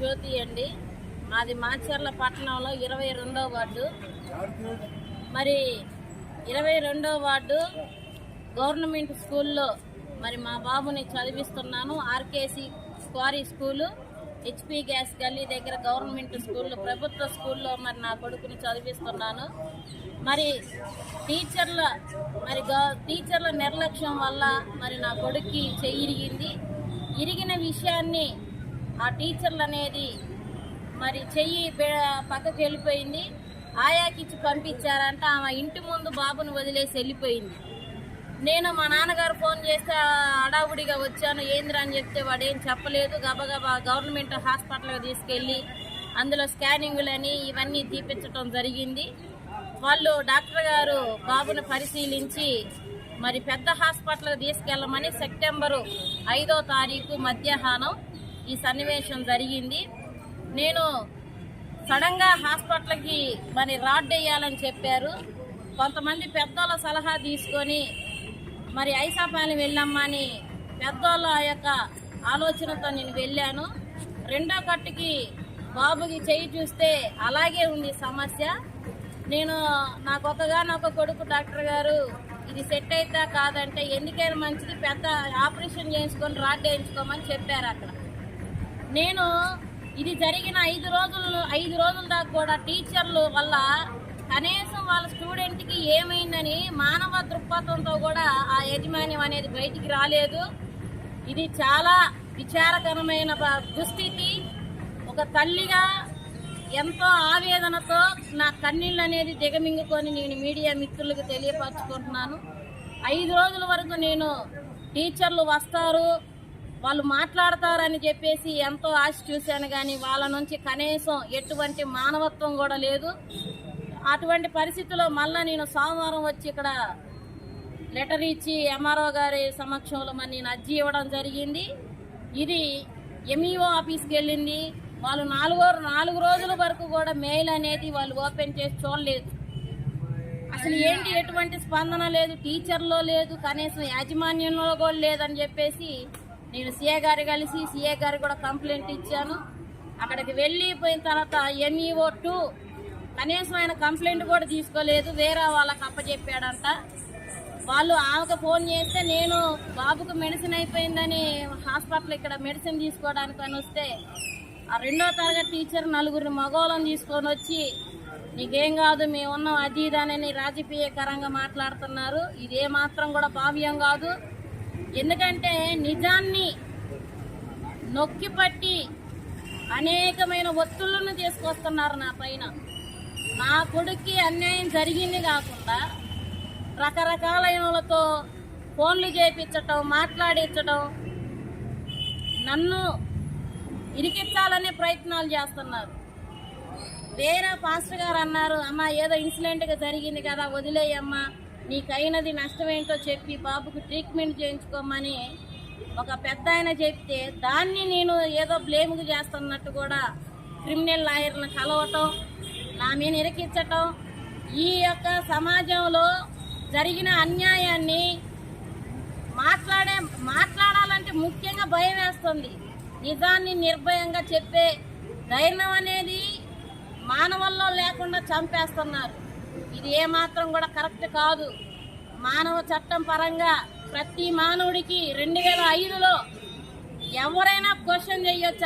జ్యోతి అండి. మాది మాచర్ల పట్టణంలో ఇరవై రెండో వార్డు. మరి ఇరవై రెండో వార్డు గవర్నమెంట్ స్కూల్లో మరి మా బాబుని చదివిస్తున్నాను. RKC quarry school HP gas గల్లీ దగ్గర గవర్నమెంట్ స్కూల్లో ప్రభుత్వ స్కూల్లో మరి నా కొడుకుని చదివిస్తున్నాను. మరి టీచర్ల మరి టీచర్ల నిర్లక్ష్యం వల్ల మరి నా కొడుక్కి చెయ్యి ఇరిగింది. ఇరిగిన విషయాన్ని ఆ టీచర్లు అనేది మరి చెయ్యి పక్కకి వెళ్ళిపోయింది. ఆయాకిచ్చి పంపించారంట. ఆమె ఇంటి ముందు బాబుని వదిలేసి వెళ్ళిపోయింది. నేను మా నాన్నగారు ఫోన్ చేస్తే అడావుడిగా వచ్చాను. ఏందిరా అని చెప్తే వాడేం చెప్పలేదు. గబగబా గవర్నమెంట్ హాస్పిటల్కి తీసుకెళ్ళి అందులో స్కానింగ్లని ఇవన్నీ తీపించడం జరిగింది. వాళ్ళు డాక్టర్ గారు బాబుని పరిశీలించి మరి పెద్ద హాస్పిటల్కి తీసుకెళ్ళమని సెప్టెంబరు ఐదో తారీఖు మధ్యాహ్నం ఈ సన్నివేశం జరిగింది. నేను సడన్గా హాస్పిటల్కి మరి రాడ్ వేయాలని చెప్పారు. కొంతమంది పెద్దోళ్ళ సలహా తీసుకొని మరి ఐసాపాలెం వెళ్ళమ్మా అని పెద్దోళ్ళ యొక్క ఆలోచనతో నేను వెళ్ళాను. రెండో కట్టుకి బాబుకి చెయ్యి చూస్తే అలాగే ఉంది సమస్య. నేను నాకు ఒకగానొక కొడుకు డాక్టర్ గారు ఇది సెట్ అవుతా కాదంటే ఎందుకైనా మంచిది పెద్ద ఆపరేషన్ చేయించుకొని రాడ్ వేయించుకోమని చెప్పారు అక్కడ నేను ఇది జరిగిన ఐదు రోజులు ఐదు రోజుల దాకా కూడా టీచర్లు వల్ల కనీసం వాళ్ళ స్టూడెంట్కి ఏమైందని మానవ దృక్పథంతో కూడా ఆ యాజమాన్యం అనేది బయటికి రాలేదు. ఇది చాలా విచారకరమైన దుస్థితి. ఒక తల్లిగా ఎంతో ఆవేదనతో నా కన్నీళ్ళు అనేది దిగమింగుకొని నేను మీడియా మిత్రులకు తెలియపరచుకుంటున్నాను. ఐదు రోజుల వరకు నేను టీచర్లు వస్తారు వాళ్ళు మాట్లాడతారని చెప్పేసి ఎంతో ఆశ చూశాను కానీ వాళ్ళ నుంచి కనీసం ఎటువంటి మానవత్వం కూడా లేదు. అటువంటి పరిస్థితిలో మళ్ళీ నేను సోమవారం వచ్చి ఇక్కడ లెటర్ ఇచ్చి ఎంఆర్ఓ గారి సమక్షంలో మరి నేను అర్జీ ఇవ్వడం జరిగింది. ఇది ఎంఈఓ ఆఫీస్కి వెళ్ళింది. వాళ్ళు నాలుగో నాలుగు రోజుల వరకు కూడా మెయిల్ అనేది వాళ్ళు ఓపెన్ చేసి చూడలేదు. అసలు ఏంటి ఎటువంటి స్పందన లేదు? టీచర్లో లేదు కనీసం యాజమాన్యంలో కూడా లేదని చెప్పేసి నేను సీఏ గారు కలిసి సీఏ గారు కూడా కంప్లైంట్ ఇచ్చాను. అక్కడికి వెళ్ళిపోయిన తర్వాత ఎన్ఈఓ టూ కనీసం ఆయన కంప్లైంట్ కూడా తీసుకోలేదు. వేరే వాళ్ళకి అప్పచెప్పాడంట వాళ్ళు ఆమెకు ఫోన్ చేస్తే నేను బాబుకు మెడిసిన్ అయిపోయిందని హాస్పిటల్ ఇక్కడ మెడిసిన్ తీసుకోవడానికి అని వస్తే ఆ రెండో తరగతి టీచర్ నలుగురిని మగోళం తీసుకొని వచ్చి నీకేం కాదు మేము ఉన్నాం అది ఇదానని రాజకీయకరంగా మాట్లాడుతున్నారు. ఇదే మాత్రం కూడా భావ్యం కాదు. ఎందుకంటే నిజాన్ని నొక్కిపట్టి అనేకమైన ఒత్తులను తీసుకొస్తున్నారు నా పైన. నా కొడుక్కి అన్యాయం జరిగింది కాకుండా రకరకాలైన వాళ్ళతో ఫోన్లు చేపించటం మాట్లాడించటం నన్ను ఇరికించాలనే ప్రయత్నాలు చేస్తున్నారు. వేరే పాస్టర్ గారు అన్నారు అమ్మ ఏదో ఇన్సిడెంట్గా జరిగింది కదా వదిలేయమ్మా. నీకైనది నష్టమేంటో చెప్పి బాబుకు ట్రీట్మెంట్ చేయించుకోమని ఒక పెద్ద ఆయన చెప్తే దాన్ని నేను ఏదో బ్లేమ్గా చేస్తున్నట్టు కూడా క్రిమినల్ లాయర్ని కలవటం నా మీద ఇరికించటం ఈ యొక్క సమాజంలో జరిగిన అన్యాయాన్ని మాట్లాడే మాట్లాడాలంటే ముఖ్యంగా భయం వేస్తుంది. నిజాన్ని నిర్భయంగా చెప్పే ధైర్యం అనేది మానవుల్లో లేకుండా చంపేస్తున్నారు. ఇది ఏమాత్రం కూడా కరెక్ట్ కాదు. మానవ చట్టం పరంగా ప్రతి మానవుడికి రెండు వేల ఐదులో ఎవరైనా క్వశ్చన్ చేయొచ్చు